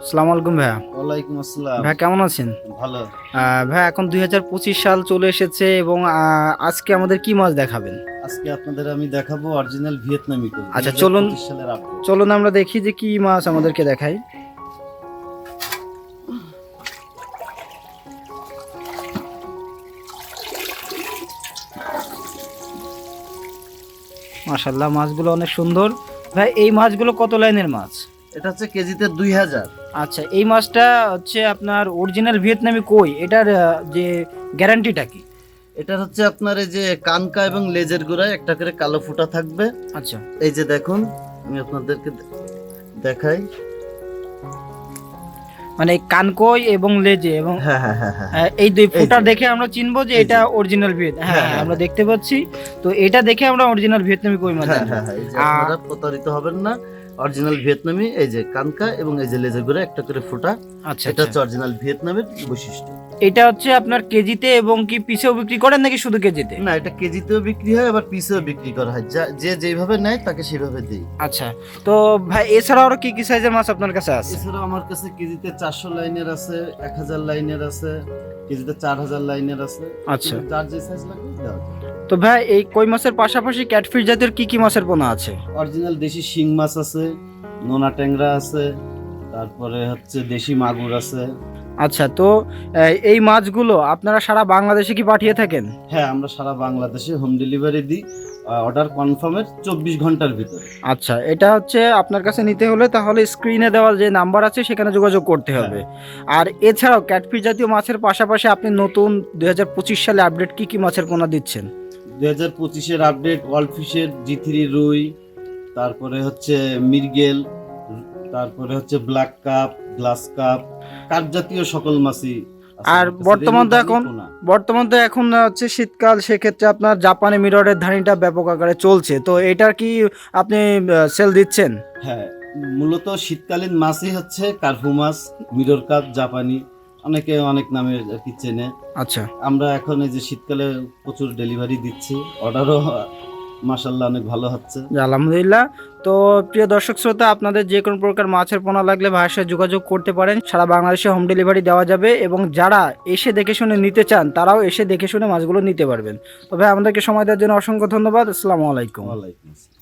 সালাম আলাইকুম ভাইয়া। ওয়ালাইকুম আসসালাম। ভাইয়া কেমন আছেন? ভালো। ভাইয়া এখন দু হাজার পঁচিশ সাল চলে এসেছে এবং আজকে আমাদের কি মাছ দেখাবেন? আজকে আপনাদের আমি দেখাবো অরিজিনাল ভিয়েতনামি কই আচ্ছা, চলুন। চলুন আমরা দেখি যে কি মাছ আমাদেরকে দেখায় মাশাল্লাহ মাছগুলো অনেক সুন্দর। ভাই এই মাছগুলো কত লাইনের মাছ? এটা হচ্ছে কেজিতে দুই হাজার। আচ্ছা এই মাছটা হচ্ছে আপনার অরিজিনাল ভিয়েতনামি কই? এটার যে গ্যারান্টিটা কি? এটা হচ্ছে আপনার এই যে কানকা এবং লেজের গোড়ায় একটা করে কালো ফুটা থাকবে। আচ্ছা। এই যে দেখুন আমি আপনাদেরকে দেখাই। মানে কানকই এবং লেজে এবং হ্যাঁ হ্যাঁ হ্যাঁ এই দুই ফুটা দেখে আমরা চিনবো যে এটা অরিজিনাল ভিয়েত হ্যাঁ আমরা দেখতে পাচ্ছি। তো এটা দেখে আমরা অরিজিনাল ভিয়েতনামি কই মাছ হ্যাঁ। হ্যাঁ প্রতারিত হবেন না। অরিজিনাল ভিয়েতনামি এই যে কানকা এবং এই যে লেজার গোড়ায় একটা করে ফোটা। আচ্ছা এটা আচ্ছা। হচ্ছে অরিজিনাল ভিয়েতনামের বৈশিষ্ট্য। এটা হচ্ছে আপনার কেজিতে এবং কি পিসেও বিক্রি করেন নাকি শুধু কেজিতে? না এটা কেজিতেও বিক্রি হয় আবার পিসেও বিক্রি করা হয়। যা- যে যেভাবে নেয় তাকে সেভাবে দিই। আচ্ছা তো ভাই এছাড়া আরও কি কি সাইজের মাছ আপনার কাছে আছে? এছাড়াও আমার কাছে কেজিতে চারশো লাইনের আছে এক হাজার লাইনের আছে কেজিতে চার হাজার লাইনের আছে। আচ্ছা। যার যে সাইজ লাগবে দেওয়া তো ভাই এই কই মাছের পাশাপাশি ক্যাটফিশ জাতের কি কি মাছের পোনা আছে? অরিজিনাল দেশি শিং মাছ আছে নোনা ট্যাংরা আছে তারপরে হচ্ছে দেশি মাগুর আছে। আচ্ছা তো এই মাছগুলো আপনারা সারা বাংলাদেশে কি পাঠিয়ে থাকেন? হ্যাঁ আমরা সারা বাংলাদেশে হোম ডেলিভারি দিই অর্ডার কনফার্মের চব্বিশ ঘণ্টার ভিতরে। আচ্ছা এটা হচ্ছে আপনার কাছে নিতে হলে তাহলে স্ক্রিনে দেওয়া যে নাম্বার আছে সেখানে যোগাযোগ করতে হবে। আর এছাড়াও ক্যাটফিশ জাতীয় মাছের পাশাপাশি আপনি নতুন দুই হাজার পঁচিশ সালে আপডেট কি কি মাছের পোনা দিচ্ছেন? দুই হাজার পঁচিশের আপডেট ওয়ার্ল্ড ফিশের জি থ্রি রুই তারপরে হচ্ছে মির্গেল তারপরে হচ্ছে black carp glass carp carp জাতীয় সকল মাছই আর বর্তমান তো এখন। বর্তমান তো এখন হচ্ছে শীতকাল সেক্ষেত্রে আপনার জাপানি মিররের ধানিটা ব্যাপক আকারে চলছে। তো এটার কি আপনি সেল দিচ্ছেন? হ্যাঁ মূলত শীতকালীন মাছই হচ্ছে কার্ফু মাছ মিরর কাপ জাপানি অনেকে অনেক নামে আর কি চেনে। আচ্ছা। আমরা এখন এই যে শীতকালে প্রচুর ডেলিভারি দিচ্ছি অর্ডারও মাসাল্লাহ অনেক ভালো হচ্ছে। আলহামদুলিল্লাহ। তো প্রিয় দর্শক শ্রোতা আপনাদের যে কোনো প্রকার মাছের পোনা লাগলে ভাইয়ের সাথে যোগাযোগ করতে পারেন। সারা বাংলাদেশে হোম ডেলিভারি দেওয়া যাবে এবং যারা এসে দেখে শুনে নিতে চান তারাও এসে দেখে শুনে মাছগুলো নিতে পারবেন। তবে আমাদেরকে সময় দেওয়ার জন্য অসংখ্য ধন্যবাদ। আসসালামু আলাইকুম। আসসালাম।